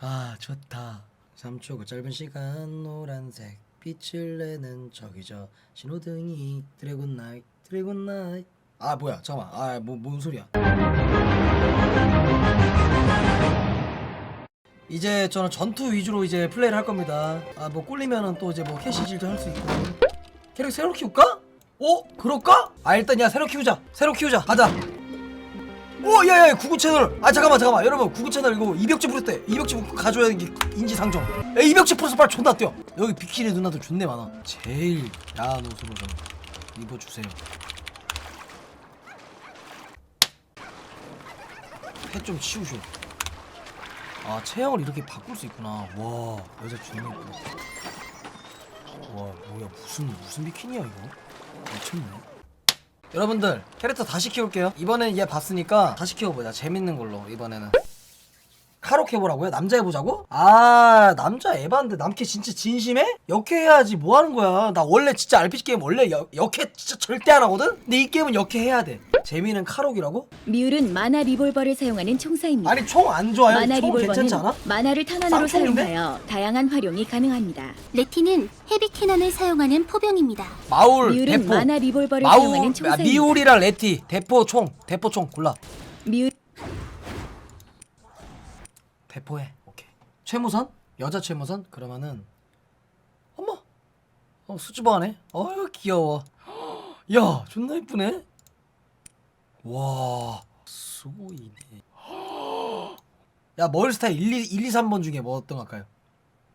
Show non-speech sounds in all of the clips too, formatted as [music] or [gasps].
아 좋다. 3초 그 짧은 시간 노란색 빛을 내는 저기 저 신호등이 드래곤 나이트 드래곤 나이트. 아 뭐야 잠깐만. 아뭐 뭔 소리야? 이제 저는 전투 위주로 이제 플레이를 할 겁니다. 아 뭐 꼴리면은 또 이제 뭐 캐시질도 할 수 있고. 캐릭 새로 키울까? 어? 그럴까? 아 일단 야 새로 키우자. 새로 키우자. 가자 오, 야, 야, 구구 채널. 아, 잠깐만, 잠깐만. 여러분, 구구 채널 이거 200점 풀었대. 200점 가져야 되는 게 인지상정. 야, 200점 풀어서 빨리 존나 뛰어. 여기 비키니 누나들 존내 많아. 제일 야한 옷으로 좀 입어주세요. 해 좀 치우쇼. 아, 체형을 이렇게 바꿀 수 있구나. 와, 여자 존나 이쁘다. 와, 뭐야, 무슨, 무슨 비키니야, 이거? 미쳤네. 여러분들 캐릭터 다시 키울게요. 이번엔 얘 봤으니까 다시 키워보자. 재밌는 걸로 이번에는 카로 키워보라고요? 남자 해보자고? 아 남자 에반데 남캐 진짜 진심해? 역캐 해야지 뭐 하는 거야 나 원래 진짜 RPG 게임 원래 역, 역캐 진짜 절대 안 하거든? 근데 이 게임은 역캐 해야 돼 재미는 카록이라고? 미울은 마나 리볼버를 사용하는 총사입니다. 아니 총 안 좋아요? 마나 총 리볼버는 괜찮지 않아? 마나를 탄환으로 쌍총인데? 사용하여 다양한 활용이 가능합니다. 레티는 헤비 캐논을 사용하는 포병입니다. 마울 미울은 대포 마나 리볼버를 마울 사용하는 아, 총사입니다. 미울이랑 레티 대포 총 대포 총 골라 미울 대포해. 오케이. 최무선? 여자 최무선? 그러면은 어머. 어 수줍어하네. 어휴 귀여워. [gasps] 야 존나 이쁘네. 와 수고이네. [gasps] 야 머리 스타일 1, 2, 1, 2, 3번 중에 뭐 어떤 거 할까요?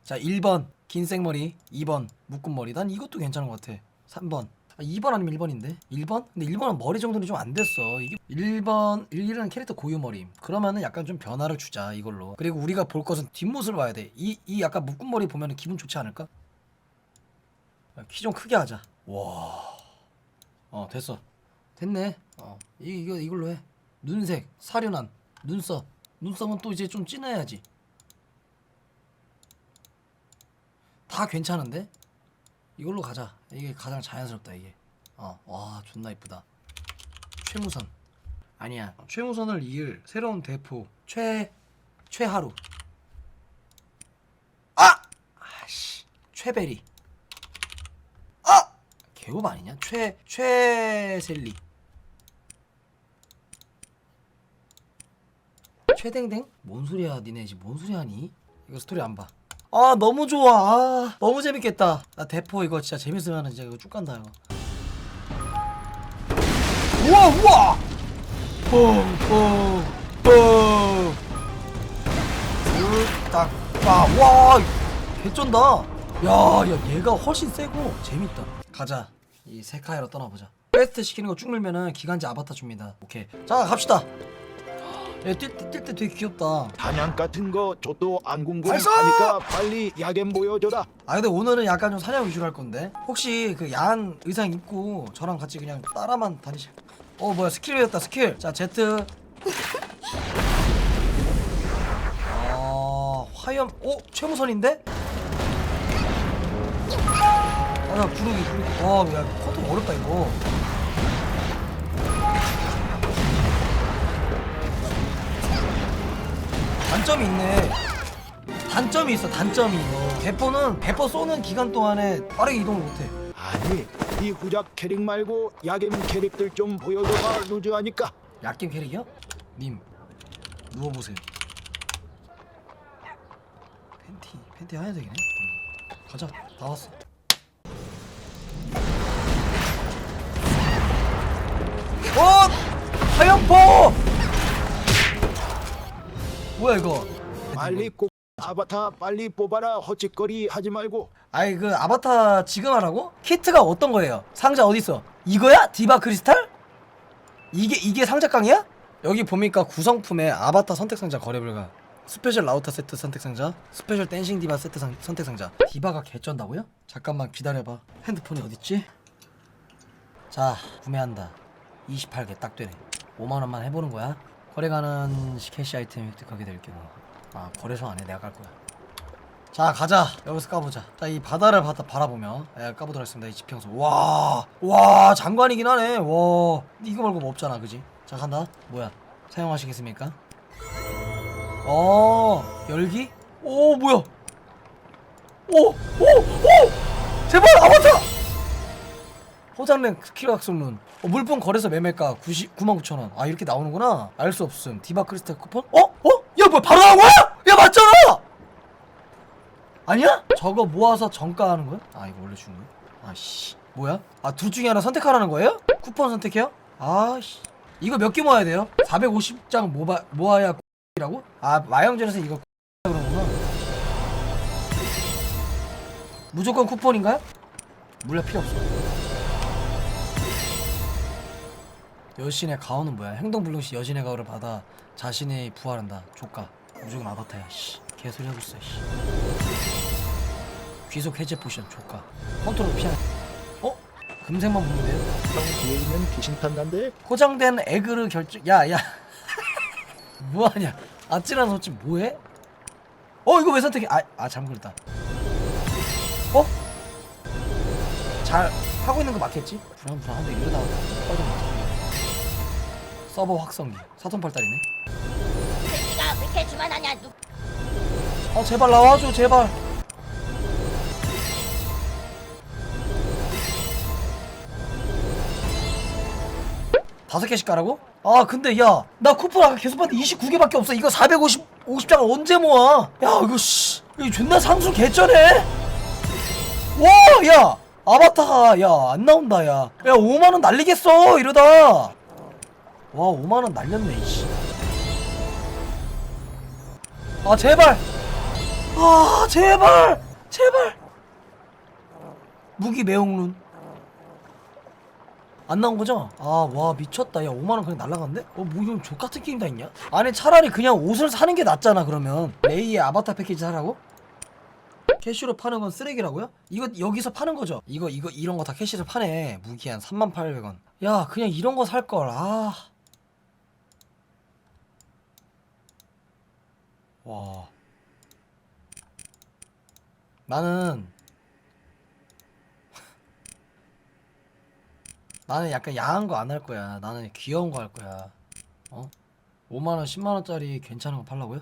자 1번 긴 생머리 2번 묶은 머리 난 이것도 괜찮은 것 같아 3번 아, 2번 아니면 1번인데? 1번? 근데 1번은 머리 정도는 좀 안 됐어. 이게 1번 1이라는 캐릭터 고유 머리. 그러면은 약간 좀 변화를 주자 이걸로. 그리고 우리가 볼 것은 뒷모습을 봐야 돼이 이 약간 묶은 머리 보면은 기분 좋지 않을까? 키좀 크게 하자. 와어 됐어. 됐네. 어 이, 이거 이걸로 해. 눈색 사륜한 눈썹. 눈썹은 또 이제 좀 진해야지. 다 괜찮은데? 이걸로 가자. 이게 가장 자연스럽다 이게. 어, 와 존나 이쁘다. 최무선. 아니야. 최무선을 이을 새로운 대포. 최 최하루. 아! 아씨. 최베리. 아! 개업 아니냐? 최 최셀리. 최댕댕? 뭔 소리야 니네 지금 뭔 소리 하니? 이거 스토리 안 봐. 아 너무 좋아. 아, 너무 재밌겠다. 나 대포 이거 진짜 재밌으면 진짜 이거 쭉 간다 이거. 우와 우와! 뽕뽕뽕. 딱와! 개쩐다. 야야 얘가 훨씬 세고 재밌다. 가자. 이 세카이로 떠나보자. 퀘스트 시키는 거쭉 늘면은 기간제 아바타 줍니다. 오케이. 자 갑시다 얘뛸때 되게 귀엽다. 단양 같은 거 저도 안! 궁금하니까 빨리 야겜 보여줘라. 아 근데 오늘은 약간 좀 사냥 위주로 할 건데. 혹시 그 야한 의상 입고 저랑 같이 그냥 따라만 다니실? 어 뭐야 스킬 배웠다 스킬. 자 제트 아 화염. 어 최무선인데? 아나 부르기 부르기. 와야 컨트롤 어렵다 이거 단점이 있네 단점이 있어 단점이 대포는 대포 쏘는 기간 동안에 빠르게 이동을 못해 아니 이 후작 캐릭 말고 야겜 캐릭들 좀 보여줘봐 루즈하니까. 약겜 캐릭이요? 님 누워보세요 팬티 팬티 하얀색이네 가자 다 왔어 어! 하얀포! 뭐야 이거 빨리 꼭 아바타 빨리 뽑아라 헛짓거리 하지 말고. 아이 그 아바타 지금 하라고? 키트가 어떤 거예요? 상자 어디 있어? 이거야? 디바 크리스탈? 이게 이게 상자깡이야? 여기 보니까 구성품에 아바타 선택 상자 거래 불가. 스페셜 라우터 세트 선택 상자, 스페셜 댄싱 디바 세트 상, 선택 상자. 디바가 개쩐다고요? 잠깐만 기다려봐. 핸드폰이 어딨지? 자 구매한다. 28개 딱 되네. 5만 원만 해보는 거야. 거래 가는 시 캐시 아이템 획득하게 될 경우. 아 거래소 안에 내가 갈 거야. 자 가자. 여기서 까보자. 자 이 바다를 바다 바라보며. 예, 까보도록 하겠습니다. 이 지평선. 와와 장관이긴 하네. 와. 이거 말고 뭐 없잖아 그지? 자 간다. 뭐야? 사용하시겠습니까? 어 열기? 오 뭐야? 오오오! 제발 아바타 스킬 각성룬 어, 물품 거래소 매매가 90, 99,000원 아 이렇게 나오는구나 알 수 없음 디바 크리스탈 쿠폰 어? 어? 야 뭐야 바로 나온 거야? 야 맞잖아 아니야? 저거 모아서 정가하는 거야? 아 이거 원래 주는 거야? 아씨 뭐야? 아 둘 중에 하나 선택하라는 거예요? 쿠폰 선택해요? 아씨 이거 몇 개 모아야 돼요? 450장 모바, 모아야 이라고? 아 마영전에서 이거 그러구나 무조건 쿠폰인가요? 물려 필요 없어 여신의 가오는 뭐야? 행동 불능 시 여신의 가오를 받아 자신이 부활한다 조카 무조건 아바타야 씨 개소리 하고 있어 씨 귀속 해제 포션 조카 컨트롤 피하 어? 금색만 보는데요? 형 뒤에 있는 귀신 판단데 포장된 에그를 결정 야 야 [laughs] 뭐하냐 아찔한 소치 뭐해? 어 이거 왜 선택해 아, 아 그랬다 어? 잘 하고 있는 거 맞겠지? 불안불안한데 이러다가 어떡해 서버 확성기. 사돈팔달이네. 새끼가 왜 이렇게 주만하냐 누 아 제발 나와줘 제발. 다섯 개씩 까라고? 아 근데 야 나 쿠폰 아까 계속 봤는데 29개밖에 없어. 이거 450 50장을 언제 모아? 야 이거 씨 이거 존나 상수 개쩌네? 와야 아바타가 야 안 나온다 야야 5만원 날리겠어 이러다 와 5만원 날렸네 이씨 아 제발 아 제발 제발 무기 매혹룬 안 나온 거죠? 아 와 미쳤다 야 5만원 그냥 날라갔는데? 어 뭐 이런 족같은 게임 다 있냐? 아니 차라리 그냥 옷을 사는 게 낫잖아 그러면 레이의 아바타 패키지 사라고? 캐시로 파는 건 쓰레기라고요? 이거 여기서 파는 거죠? 이거 이거 이런 거 다 캐시로 파네 무기 한 3800원 야 그냥 이런 거 살걸 아 와. 나는 [laughs] 나는 약간 야한 거 안 할 거야. 나는 귀여운 거 할 거야. 어? 5만 원, 10만 원짜리 괜찮은 거 팔라고요?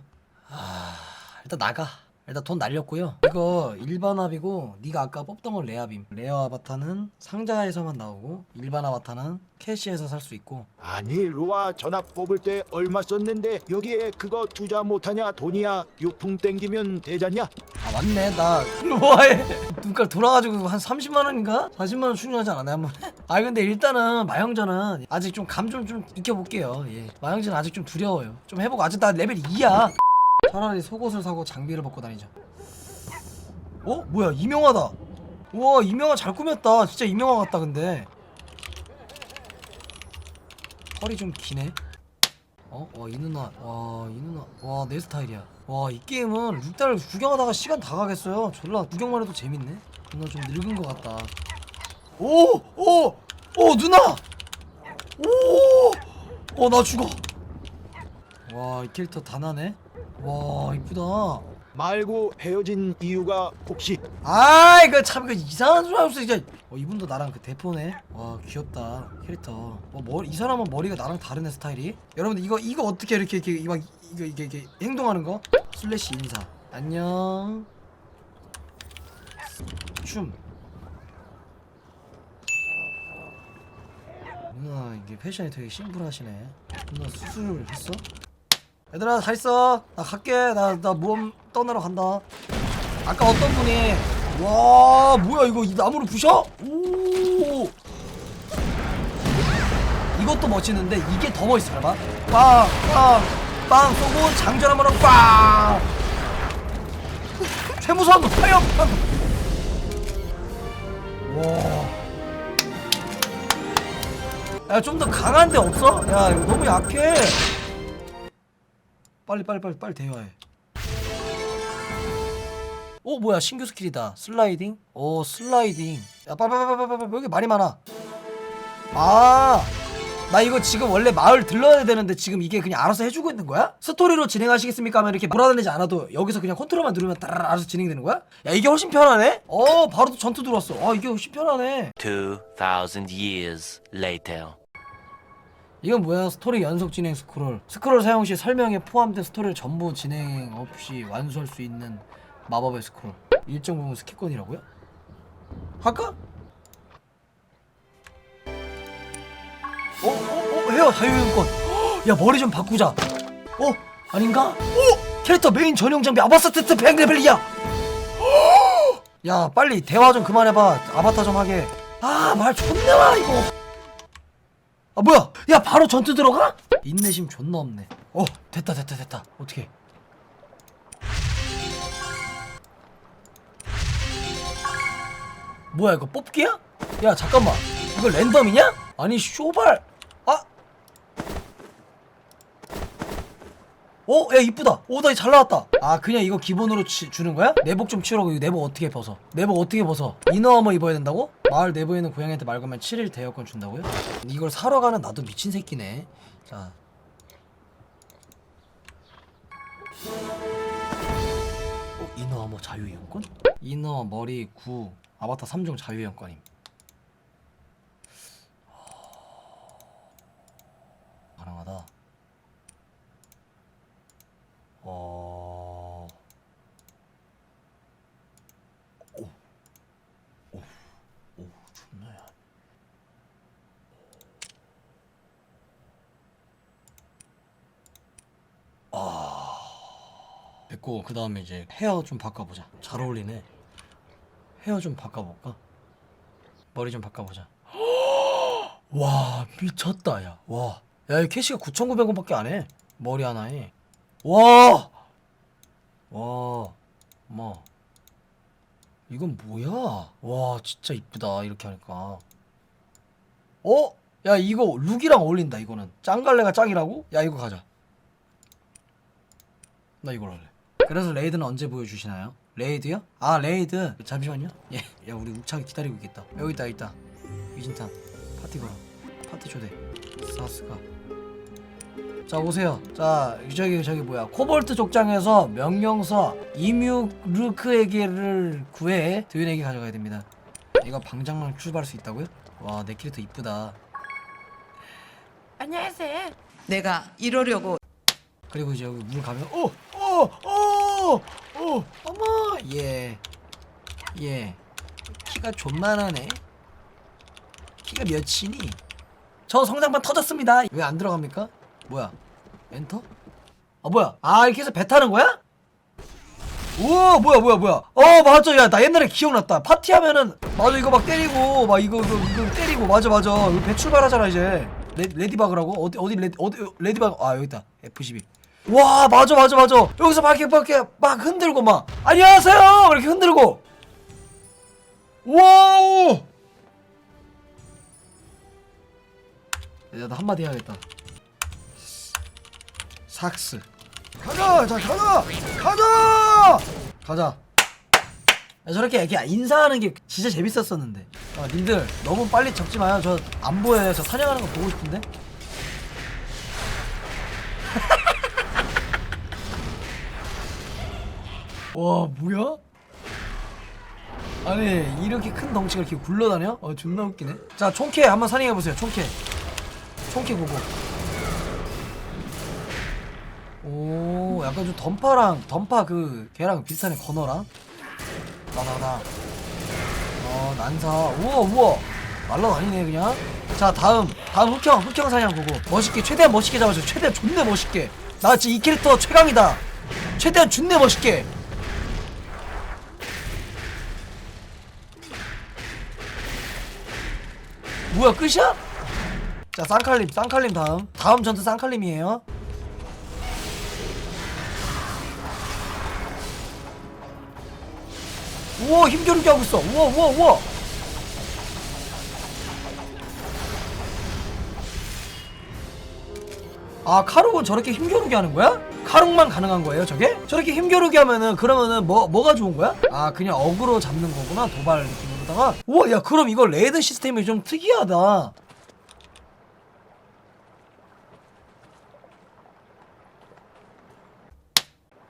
아, 일단 나가. 일단 돈 날렸고요. 이거 일반 합이고 네가 아까 뽑던 건 레아빔. 레어 아바타는 상자에서만 나오고 일반 아바타는 캐시에서 살 수 있고. 아니 로아 전학 뽑을 때 얼마 썼는데 여기에 그거 투자 못하냐 돈이야 유풍 땡기면 되잖냐? 아 맞네. 나 로아에 [laughs] 눈깔 돌아가지고 한 30만 원인가? 40만 원 충전하지 않았나 한 번에? [laughs] 아 근데 일단은 마영전은 아직 좀 감 좀 좀 익혀볼게요. 예. 마영전은 아직 좀 두려워요. 좀 해보고 아직 나 레벨 2야 차라리 속옷을 사고 장비를 벗고 다니자 어 뭐야 이명화다 우와 이명화 잘 꾸몄다 진짜 이명화 같다 근데 허리 좀 기네 어? 와, 이 누나. 와, 이 누나. 와, 내 스타일이야. 와, 이 게임은 룩달을 구경하다가 시간 다 가겠어요. 졸라 구경만 해도 재밌네. 누나 좀 늙은 것 같다. 오! 오! 오, 누나! 오! 어, 나 죽어. 와, 이 캐릭터 다 나네. 와, 이쁘다. 말고 헤어진 이유가 혹시 아, 이거 참그 이상한 소리 하면서 이제 어, 이분도 나랑 그 대포네. 와, 귀엽다. 캐릭터. 어, 머리 이 사람은 머리가 나랑 다르네 스타일이. 여러분들 이거 이거 어떻게 이렇게 이렇게 막 이거 이게 이게 행동하는 거? 슬래시 인사. 안녕. 춤. 누나 이게 패션이 되게 심플하시네. 누나 수술 했어? 얘들아 잘 있어. 나 갈게. 나나 모험 떠나러 간다. 아까 어떤 분이 와 뭐야 이거 이 나무를 부셔? 오 이것도 멋지는데 이게 더 멋있어 봐봐 빵빵빵 쏘고 장전 한번 하고 빵 최무서운 거 파이어 와야 좀 더 강한 데 없어? 야 이거 너무 약해 빨리 빨리 빨리 빨리 대화해. 어 뭐야 신규 스킬이다. 슬라이딩? 오 슬라이딩. 야 빨빨빨빨빨 여기 말이 많아. 아 나 이거 지금 원래 마을 들러야 되는데 지금 이게 그냥 알아서 해주고 있는 거야? 스토리로 진행하시겠습니까? 하면 이렇게 몰아다니지 않아도 여기서 그냥 컨트롤만 누르면 따라라 알아서 진행되는 거야? 야 이게 훨씬 편하네? 어 바로 또 전투 들어왔어. 아 이게 훨씬 편하네. 2,000 years later. 이건 뭐야? 스토리 연속 진행 스크롤. 스크롤 사용 시 설명에 포함된 스토리를 전부 진행 없이 완수할 수 있는 마법의 스크롤. 일정 부분 스킵권이라고요? 할까? 어? 어? 어? 헤어 자유이용권. 야 머리 좀 바꾸자. 어? 아닌가? 오! 캐릭터 메인 전용 장비 아바스테트 100레벨이야. 야 빨리 대화 좀 그만해봐. 아바타 좀 하게. 아말 존나 이거. 아 뭐야? 야 바로 전투 들어가? 인내심 존나 없네. 어 됐다 됐다 됐다. 어떻게? 뭐야 이거 뽑기야? 야 잠깐만 이거 랜덤이냐? 아니 쇼발 아 어? 야 이쁘다 오나 잘 나왔다 아 그냥 이거 기본으로 치- 주는 거야? 내복 좀 치우라고 이거 내복 어떻게 벗어 내복 어떻게 벗어 이너어머 입어야 된다고? 마을 내부에 있는 고양이한테 말 걸면 7일 대여권 준다고요? 이걸 사러 가는 나도 미친 새끼네 자 어? 이너어머 자유이용권? 이너 머리 구 아바타 3종 자유이용권임 가능하다 어... 아, 됐고 그 다음에 이제 헤어 좀 바꿔보자. 잘 어울리네. 헤어 좀 바꿔볼까? 머리 좀 바꿔보자. [gasps] 와 미쳤다 야. 와, 야이 캐시가 9,900원밖에 안 해. 머리 하나에. 와! 와, 뭐. 이건 뭐야? 와, 진짜 이쁘다. 이렇게 하니까. 어? 야, 이거 룩이랑 어울린다, 이거는. 짱갈래가 짱이라고? 야, 이거 가자. 나 이걸 할래. 그래서 레이드는 언제 보여주시나요? 레이드요? 아, 레이드. 잠시만요. 예. 야, 우리 우창이 기다리고 있겠다. 여기 있다, 여기 있다. 위진탄. 파티 걸어. 파티 초대. 사스가. 자 오세요. 자 저기 저기 뭐야 코볼트 족장에서 명령서 이뮤르크에게를 구해 드윈에게 가져가야 됩니다. 이거 방장만 출발할 수 있다고요? 와 내 캐릭터 이쁘다. 안녕하세요. 내가 이러려고 그리고 이제 여기 물 가면 어, 오오 오 오 어머 예 예. 키가 존만하네. 키가 몇이니? 저 성장판 터졌습니다. 왜 안 들어갑니까? 뭐야? 엔터? 아 뭐야? 아 이렇게 해서 배 타는 거야? 우와 뭐야 뭐야 뭐야? 어 맞아. 야 나 옛날에 기억났다. 파티하면은 맞아 이거 막 때리고 막 이거 이거, 이거 때리고. 맞아 맞아. 이거 배 출발하잖아 이제. 레, 레디바그라고? 어디 어디 레디 어디 레디바그 아 여기 있다. F12. 와 맞아 맞아 맞아. 여기서 막 이렇게 막, 이렇게 막 흔들고 막. 안녕하세요! 이렇게 흔들고. 와우! 야, 나 한마디 해야겠다 삭스 가자! 자 가자! 가자! 가자! 야, 저렇게 이렇게 인사하는 게 진짜 재밌었었는데. 아 님들 너무 빨리 적지 마요. 저 안 보여요 저 사냥하는 거 보고 싶은데? [laughs] 와 뭐야? 아니 이렇게 큰 덩치가 이렇게 굴러다녀? 어 존나 웃기네. 자 총캐 한번 사냥해보세요 총캐. 총캐 보고 오 약간 좀 던파랑 던파 그 걔랑 비슷하네 건어랑? 나나나. 어 난사. 우와 우와. 날라다니네 그냥. 자 다음. 다음 흑형 흑형 사냥 보고. 멋있게 최대한 멋있게 잡아줘. 최대한 존내 멋있게. 나 진짜 이 캐릭터 최강이다. 최대한 존내 멋있게. 뭐야 끝이야? 자 쌍칼림 쌍칼림 다음. 다음 전투 쌍칼림이에요 우와 힘겨루기 하고 있어 우와 우와 우와 아 카룩은 저렇게 힘겨루기 하는 거야? 카룩만 가능한 거예요 저게? 저렇게 힘겨루기 하면은 그러면은 뭐 뭐가 좋은 거야? 아 그냥 어그로 잡는 거구나 도발 느낌으로다가 우와 야 그럼 이거 레이드 시스템이 좀 특이하다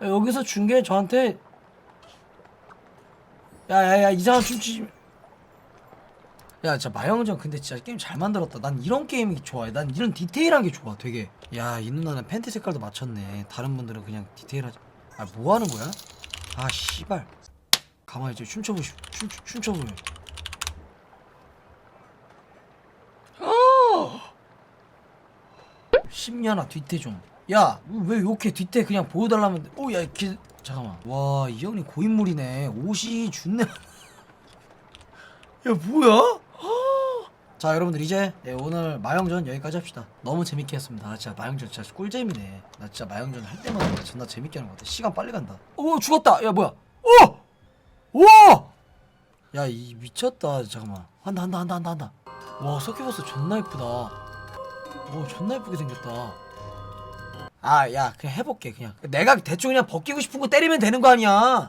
야, 여기서 준 게 저한테 야야야 이상한 춤추지 야 진짜 마영전 근데 진짜 게임 잘 만들었다. 난 이런 게임이 좋아해. 난 이런 디테일한 게 좋아 되게. 야 이 누나는 팬티 색깔도 맞췄네. 다른 분들은 그냥 디테일하지. 아 뭐하는 거야? 아 씨발. 가만히 있지 춤춰보 춤, 춤춰보면 어! 10년아 [gasps] 뒤태 좀야왜 이렇게 뒤태 그냥 보여달라면 오야 잠깐만. 와 이 형님 고인물이네. 옷이 준네. 야 뭐야? 자 여러분들 이제 예, 오늘 마영전 여기까지 합시다. 너무 재밌게 했습니다. 아, 진짜 마영전 진짜 꿀잼이네. 나 진짜 마영전 할 때마다 존나 재밌게 하는 것 같아. 시간 빨리 간다. 오 죽었다! 야 뭐야? 오! 오! 야이 미쳤다. 잠깐만. 한다 한다 한다 한다 한다. 와 서큐버스 존나 이쁘다. 오 존나 이쁘게 생겼다 아 야 그냥 해볼게 그냥. 내가 대충 그냥 벗기고 싶은 거 때리면 되는 거 아니야